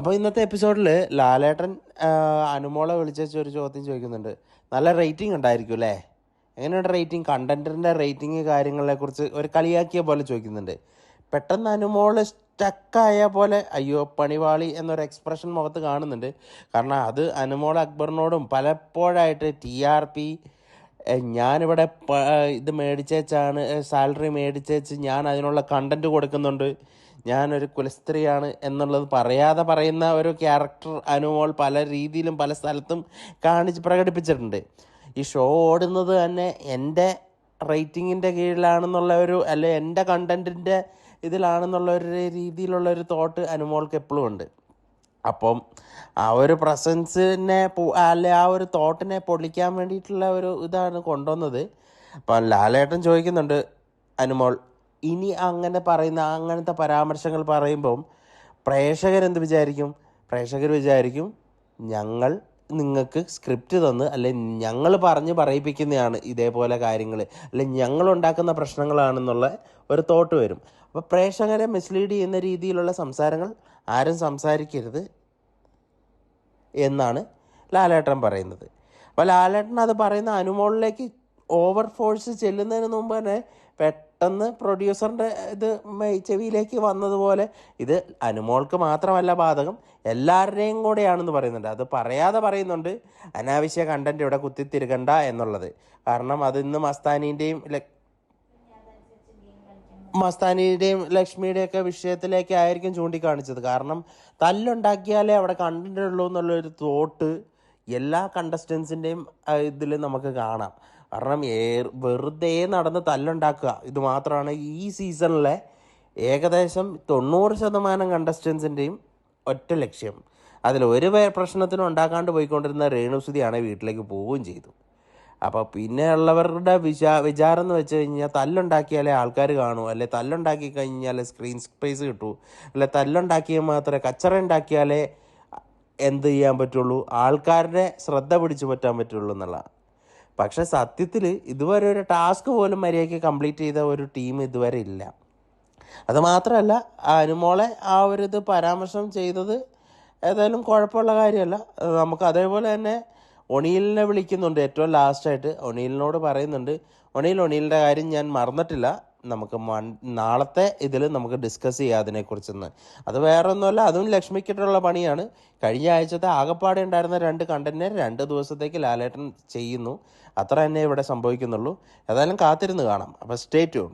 അപ്പോൾ ഇന്നത്തെ എപ്പിസോഡിൽ ലാലേട്ടൻ അനുമോളെ വിളിച്ച ഒരു ചോദ്യം ചോദിക്കുന്നുണ്ട്. നല്ല റേറ്റിംഗ് ഉണ്ടായിരിക്കും അല്ലേ? എങ്ങനെയുണ്ട് റേറ്റിംഗ് കണ്ടന്റിന്റെ റേറ്റിംഗ് കാര്യങ്ങളെക്കുറിച്ച് ഒരു കളിയാക്കിയ പോലെ ചോദിക്കുന്നുണ്ട്. പെട്ടെന്ന് അനുമോൾ സ്റ്റക്കായ പോലെ അയ്യോ പണിവാളി എന്നൊരു എക്സ്പ്രഷൻ മുഖത്ത് കാണുന്നുണ്ട്. കാരണം അത് അനുമോൾ അക്ബറിനോടും പലപ്പോഴായിട്ട് ടി ആർ പി ഞാനിവിടെ ഇത് മേടിച്ചേച്ചാണ് സാലറി മേടിച്ചേച്ച് ഞാൻ അതിനുള്ള കണ്ടന്റ് കൊടുക്കുന്നുണ്ട്. ഞാനൊരു കുലസ്ത്രീയാണ് എന്നുള്ളത് പറയാതെ പറയുന്ന ഒരു ക്യാരക്ടർ അനുമോൾ പല രീതിയിലും പല സ്ഥലത്തും കാണിച്ച് പ്രകടിപ്പിച്ചിട്ടുണ്ട്. ഈ ഷോ ഓടുന്നത് തന്നെ എന്റെ റേറ്റിങ്ങിന്റെ കീഴിലാണെന്നുള്ള ഒരു അല്ലെ എന്റെ കണ്ടന്റിന്റെ ഇതിലാണെന്നുള്ള ഒരു രീതിയിലുള്ള ഒരു തോട്ട് അനുമോൾക്ക് എപ്പോഴും ഉണ്ട്. അപ്പം ആ ഒരു പ്രസൻസിനെ അല്ലെ ആ ഒരു തോട്ടിനെ പൊളിക്കാൻ വേണ്ടിയിട്ടുള്ള ഒരു ഇതാണ് കൊണ്ടുവന്നത്. അപ്പം ലാലേട്ടൻ ചോദിക്കുന്നുണ്ട് അനുമോൾ ഇനി അങ്ങനെ പറയുന്ന അങ്ങനത്തെ പരാമർശങ്ങൾ പറയുമ്പം പ്രേക്ഷകരെന്ത് വിചാരിക്കും? പ്രേക്ഷകർ വിചാരിക്കും ഞങ്ങൾ നിങ്ങൾക്ക് സ്ക്രിപ്റ്റ് തന്ന് അല്ലെ ഞങ്ങൾ പറഞ്ഞ് പറയിപ്പിക്കുന്നതാണ് ഇതേപോലെ കാര്യങ്ങൾ അല്ലെ ഞങ്ങൾ ഉണ്ടാക്കുന്ന പ്രശ്നങ്ങളാണെന്നുള്ള ഒരു തോട്ട് വരും. അപ്പോൾ പ്രേക്ഷകരെ മിസ്ലീഡ് ചെയ്യുന്ന രീതിയിലുള്ള സംസാരങ്ങൾ ആരും സംസാരിക്കരുത് എന്നാണ് ലാലേട്ടൻ പറയുന്നത്. അപ്പോൾ ലാലേട്ടൻ അത് പറയുന്ന അനുമോളിലേക്ക് ഓവർ ഫോഴ്സ് ചെല്ലുന്നതിന് മുമ്പ് തന്നെ പെട്ടെന്ന് പ്രൊഡ്യൂസറിന്റെ ഇത് ചെവിയിലേക്ക് വന്നതുപോലെ ഇത് അനുമോൾക്ക് മാത്രമല്ല ബാധകം. എല്ലാവരുടെയും കൂടെയാണെന്ന് പറയുന്നുണ്ട്. അത് പറയാതെ പറയുന്നുണ്ട് അനാവശ്യ കണ്ടന്റ് ഇവിടെ കുത്തിത്തിരുകണ്ട എന്നുള്ളത്. കാരണം അത് ഇന്ന് മസ്താനീന്റെയും മസ്താനിയുടെയും ലക്ഷ്മിയുടെയൊക്കെ വിഷയത്തിലേക്ക് ആയിരിക്കും ചൂണ്ടിക്കാണിച്ചത്. കാരണം തല്ലുണ്ടാക്കിയാലേ അവിടെ കണ്ടിട്ടുള്ളൂ ഉള്ളൂ എന്നുള്ളൊരു തോട്ട് എല്ലാ കണ്ടസ്റ്റൻസിന്റെയും ഇതിൽ നമുക്ക് കാണാം. കാരണം വെറുതെ നടന്ന് തല്ലുണ്ടാക്കുക. ഇത് മാത്രമാണ് ഈ സീസണിലെ ഏകദേശം തൊണ്ണൂറ് ശതമാനം കണ്ടസ്റ്റൻസിന്റെയും ഒറ്റ ലക്ഷ്യം. അതിൽ ഒരു പ്രശ്നത്തിനും ഉണ്ടാക്കാണ്ട് പോയിക്കൊണ്ടിരുന്ന രേണുസുതിയാണ് വീട്ടിലേക്ക് പോവുകയും ചെയ്തു. അപ്പോൾ പിന്നെ ഉള്ളവരുടെ വിചാ വിചാരം എന്ന് വെച്ച് കഴിഞ്ഞാൽ തല്ലുണ്ടാക്കിയാലേ ആൾക്കാർ കാണൂ. അല്ലെ തല്ലുണ്ടാക്കി കഴിഞ്ഞാൽ സ്ക്രീൻ സ്പേസ് കിട്ടൂ. അല്ലെ തല്ലുണ്ടാക്കിയാൽ മാത്രമേ കച്ചറ ഉണ്ടാക്കിയാലേ എന്ത് ചെയ്യാൻ പറ്റുള്ളൂ? ആൾക്കാരുടെ ശ്രദ്ധ പിടിച്ചു പറ്റാൻ പറ്റുള്ളൂ എന്നുള്ളതാണ് പക്ഷെ സത്യത്തിൽ ഇതുവരെ ഒരു ടാസ്ക് പോലും മര്യാദയ്ക്ക് കംപ്ലീറ്റ് ചെയ്ത ഒരു ടീം ഇതുവരെ ഇല്ല. അതുമാത്രമല്ല അനുമോളെ ആ ഒരു ഇത് പരാമർശം ചെയ്തത് ഏതായാലും കുഴപ്പമുള്ള കാര്യമല്ല. നമുക്ക് അതേപോലെ തന്നെ ഒണീലിനെ വിളിക്കുന്നുണ്ട് ഏറ്റവും ലാസ്റ്റായിട്ട് ഒണീലിനോട് പറയുന്നുണ്ട് ഒണീൽ ഒണീലിന്റെ കാര്യം ഞാൻ മറന്നിട്ടില്ല. നമുക്ക് നാളത്തെ ഇതിൽ നമുക്ക് ഡിസ്കസ് ചെയ്യാം അതിനെക്കുറിച്ചെന്ന്. അത് വേറെ ഒന്നുമല്ല അതും ലക്ഷ്മിക്കിട്ടുള്ള പണിയാണ്. കഴിഞ്ഞ ആഴ്ചത്തെ ആകപ്പാടെ ഉണ്ടായിരുന്ന രണ്ട് കണ്ടന്റിനെ രണ്ട് ദിവസത്തേക്ക് ലാലേട്ടൻ ചെയ്യുന്നു. അത്ര തന്നെ ഇവിടെ സംഭവിക്കുന്നുള്ളൂ. ഏതായാലും കാത്തിരുന്ന് കാണാം. അപ്പോൾ സ്റ്റേറ്റ്